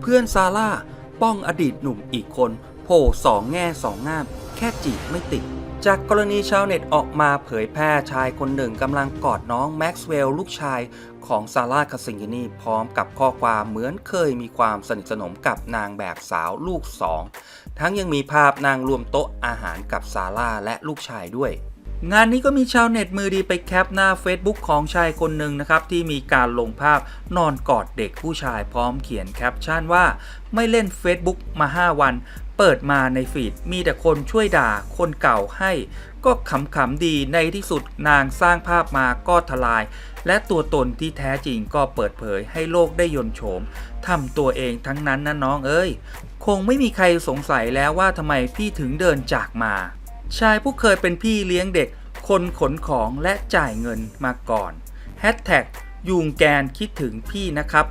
เพื่อนซาร่าป้องอดีตหนุ่มอีกคนโผล่สองแง่สองงาม แค่จีบไม่ติด จากกรณีชาวเน็ตออกมาเผยแพร่ชายคนหนึ่งกำลังกอดน้องแม็กซ์เวลล์ลูกชายของซาร่าคาสิงกินีพร้อมกับข้อความเหมือนเคยมีความสนิทสนมกับนางแบบสาวลูกสอง ทั้งยังมีภาพนางรวมโต๊ะอาหารกับซาร่าและลูกชายด้วย งานนี้ก็มีชาวเน็ตมือดีไปแคปหน้า Facebook ของชายคนหนึ่งนะครับ ที่มีการลงภาพนอนกอดเด็กผู้ชายพร้อมเขียนแคปชั่นว่า ไม่เล่น Facebook มา 5 วัน เปิดมาในฟีดมีแต่คนช่วยด่าคนเก่าให้ ก็ขำๆดีในที่สุดนางสร้างภาพมาก็ทลาย และตัวตนที่แท้จริงก็เปิดเผยให้โลกได้ยนโฉมทำตัวเองทั้งนั้นนะน้องเอ้ย คงไม่มีใครสงสัยแล้วว่าทำไมพี่ถึงเดินจากมาชายผู้เคยเป็นพี่เลี้ยงเด็ก คนขนของและจ่ายเงินมาก่อนแฮชแท็กยุงแกนคิดถึงพี่นะครับ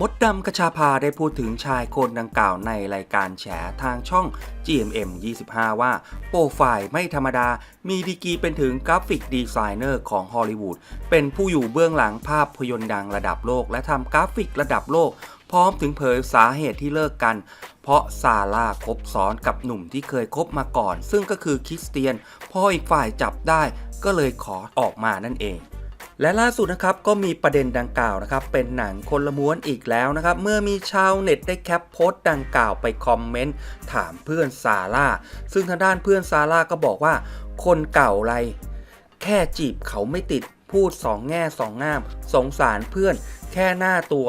มดดำกระชาพาได้พูดถึงชายคนดังกล่าวในรายการแฉทางช่อง GMM 25 ว่าโปรไฟล์ไม่ธรรมดา มีดีกีเป็นถึงกราฟิกดีไซเนอร์ของฮอลลีวูด เป็นผู้อยู่เบื้องหลังภาพยนตร์ดังระดับโลก และทำกราฟิกระดับโลก พร้อมถึงเผยสาเหตุที่เลิกกัน เพราะซาร่าคบซ้อนกับหนุ่มที่เคยคบมาก่อน ซึ่งก็คือคริสเตียน พออีกฝ่ายจับได้ก็เลยขอออกมานั่นเองและล่าสุดนะครับก็มีประเด็นดังกล่าวนะครับเป็นหนังคนละม้วนอีกแล้วนะครับเมื่อมีชาวเน็ตได้แคปโพสต์ดังกล่าวไปคอมเมนต์ถามเพื่อนซาร่าซึ่งทางด้านเพื่อนซาร่าก็บอกว่า คนเก่าไร แค่จีบเขาไม่ติดพูดสองแง่สองงาม สงสารเพื่อนแค่หน้าตัว